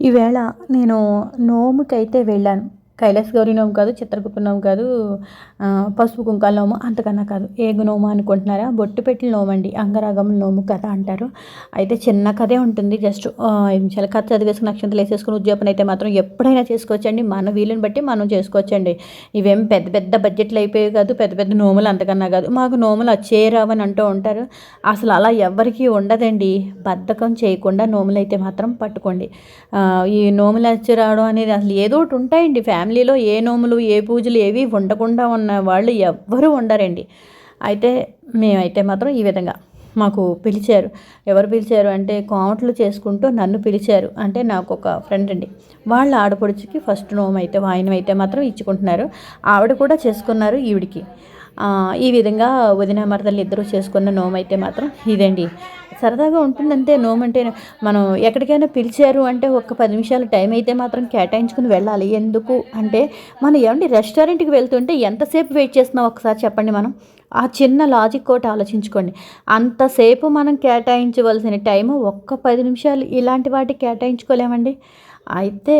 ఈవేళ నేను నోముకైతే వెళ్ళాను. కైలాస్ గౌరీ నోము కాదు చిత్రగుప్త నోము కాదు పసుపు కుంకాల నోము అంతకన్నా కాదు. ఏగు నోము అనుకుంటున్నారా? బొట్టు పెట్టి నోమండి. అంగరాగం నోము కథ అంటారు. అయితే చిన్న కథే ఉంటుంది. జస్ట్ ఐదు నిమిషాలు కథ చదివేసుకుని నక్షత్రాలు వేసేసుకుని ఉద్యోగం అయితే మాత్రం ఎప్పుడైనా చేసుకోవచ్చండి. మన వీలుని బట్టి మనం చేసుకోవచ్చండి. ఇవేం పెద్ద పెద్ద బడ్జెట్లు అయిపోయాయి కాదు పెద్ద పెద్ద నోములు అంతకన్నా కాదు. మాకు నోములు వచ్చేరావని అంటూ ఉంటారు. అసలు అలా ఎవరికీ ఉండదండి. బద్ధకం చేయకుండా నోములు అయితే మాత్రం పట్టుకోండి. ఈ నోములు వచ్చి రావడం అనేది అసలు ఏదో ఒకటి ఉంటాయండి. ఫ్యామిలీ ఫ్యామిలీలో ఏ నోములు ఏ పూజలు ఏవి ఉండకుండా ఉన్న వాళ్ళు ఎవ్వరూ ఉండరండి అయితే మేమైతే మాత్రం ఈ విధంగా మాకు పిలిచారు. ఎవరు పిలిచారు అంటే కామెంట్లు చేసుకుంటూ నన్ను పిలిచారు. అంటే నాకు ఒక ఫ్రెండ్ అండి. వాళ్ళ ఆడపడుచుకి ఫస్ట్ నోమ్ అయితే వాయినం అయితే మాత్రం ఇచ్చుకుంటున్నారు. ఆవిడ కూడా చేసుకున్నారు ఈవిడికి. ఈ విధంగా వదిన మరదలు ఇద్దరు చేసుకున్న నోమ్ అయితే మాత్రం ఇదండి. సరదాగా ఉంటుందంటే నోమంటే మనం ఎక్కడికైనా పిలిచారు అంటే ఒక పది నిమిషాలు టైం అయితే మాత్రం కేటాయించుకుని వెళ్ళాలి. ఎందుకు అంటే మనం ఏమండి రెస్టారెంట్కి వెళ్తుంటే ఎంతసేపు వెయిట్ చేస్తున్నాం? ఒకసారి చెప్పండి మనం. ఆ చిన్న లాజిక్ ఒకటి ఆలోచించుకోండి. అంతసేపు మనం కేటాయించవలసిన టైము ఒక్క పది నిమిషాలు ఇలాంటి వాటికి కేటాయించుకోలేమండి. అయితే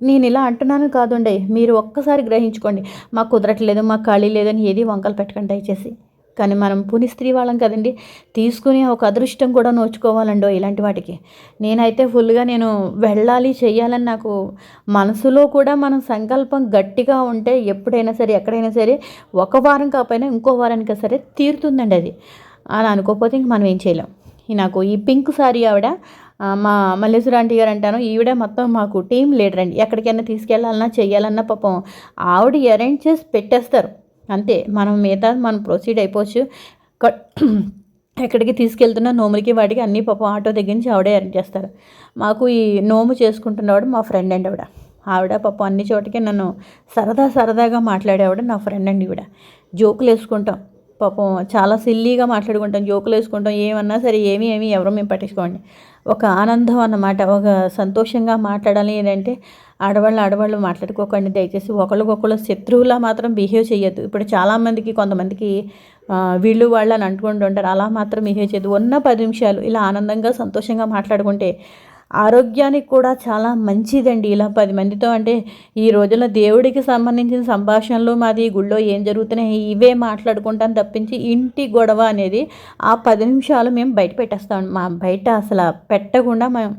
నేను ఇలా అంటున్నాను కాదుండే మీరు ఒక్కసారి గ్రహించుకోండి. మాకు కుదరట్లేదు మాకు ఖాళీ లేదని ఏది వంకలు పెట్టకండి దయచేసి. కానీ మనం పుని స్త్రీ వాళ్ళం కదండి. తీసుకునే ఒక అదృష్టం కూడా నోచుకోవాలండో ఇలాంటి వాటికి. నేనైతే ఫుల్గా నేను వెళ్ళాలి చేయాలని నాకు మనసులో కూడా మనం సంకల్పం గట్టిగా ఉంటే ఎప్పుడైనా సరే ఎక్కడైనా సరే ఒక వారం కాకపోయినా ఇంకో వారానికి సరే తీరుతుందండి అది. అలా అనుకోకపోతే ఇంక మనం ఏం చేయలేం. నాకు ఈ పింక్ సారీ ఆవిడ మా మల్లేశ్వర ఆంటీ గారు అంటాను ఈవిడ మొత్తం మాకు టీం లీడర్ అండి. ఎక్కడికైనా తీసుకెళ్ళాలన్నా చేయాలన్నా పాపం ఆవిడ అరేంజ్ చేసి పెట్టేస్తారు. అంతే మనం మిగతా మనం ప్రొసీడ్ అయిపోవచ్చు. ఎక్కడికి తీసుకెళ్తున్నా నోములకి వాడికి అన్ని పాపం ఆటో దగ్గర నుంచి ఆవిడే అరేంజ్ చేస్తారు. మాకు ఈ నోము చేసుకుంటున్నవాడు మా ఫ్రెండ్ అండి ఆవిడ. ఆవిడ పాపం అన్ని చోటకి నన్ను సరదా సరదాగా మాట్లాడేవాడు నా ఫ్రెండ్ అండి ఈవిడ. జోకులు వేసుకుంటాం. పాపం చాలా సిల్లీగా మాట్లాడుకుంటాం జోకులు వేసుకుంటాం ఏమన్నా సరే ఏమీ ఏమి ఎవరో మేము పట్టించుకోండి. ఒక ఆనందం అన్నమాట ఒక సంతోషంగా మాట్లాడాలి ఏంటంటే ఆడవాళ్ళు ఆడవాళ్ళు మాట్లాడుకోకండి. దయచేసి ఒకళ్ళకొకళ్ళు శత్రువులా మాత్రం బిహేవ్ చేయొద్దు. ఇప్పుడు చాలామందికి కొంతమందికి వీళ్ళు వాళ్ళని అంటుకుంటూ ఉంటారు అలా మాత్రం బిహేవ్ చేయదు ఉన్న పది నిమిషాలు ఇలా ఆనందంగా సంతోషంగా మాట్లాడుకుంటే ఆరోగ్యానికి కూడా చాలా మంచిదండి ఇలా పది మందితో. అంటే ఈ రోజుల్లో దేవుడికి సంబంధించిన సంభాషణలు మాది గుళ్ళో ఏం జరుగుతున్నాయి ఇవే మాట్లాడుకుంటాం తప్పించి ఇంటి గొడవ అనేది ఆ పది నిమిషాలు మేము బయట పెట్టేస్తాం. మా బయట అసలు పెట్టకుండా మేము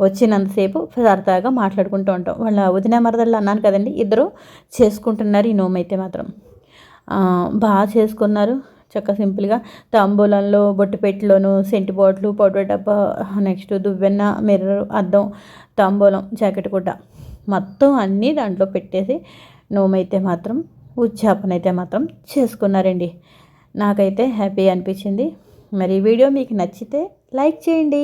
వచ్చినంతసేపు సరదాగా మాట్లాడుకుంటూ ఉంటాం. వాళ్ళ వదిన మరదళ్ళు అన్నాను కదండి ఇద్దరు చేసుకుంటున్నారు ఈ నోమైతే మాత్రం. బాగా చేసుకున్నారు. చక్క సింపుల్గా తాంబూలంలో బొట్టుపెట్టిలోను సెంటి బాటిల్ పౌడర్ డబ్బా నెక్స్ట్ దువ్వెన్న మిర్రర్ అద్దం తాంబూలం జాకెట్ కూడా మొత్తం అన్నీ దాంట్లో పెట్టేసి నోమైతే మాత్రం ఉద్యాపన అయితే మాత్రం చేసుకున్నారండి. నాకైతే హ్యాపీ అనిపించింది. మరి ఈ వీడియో మీకు నచ్చితే లైక్ చేయండి.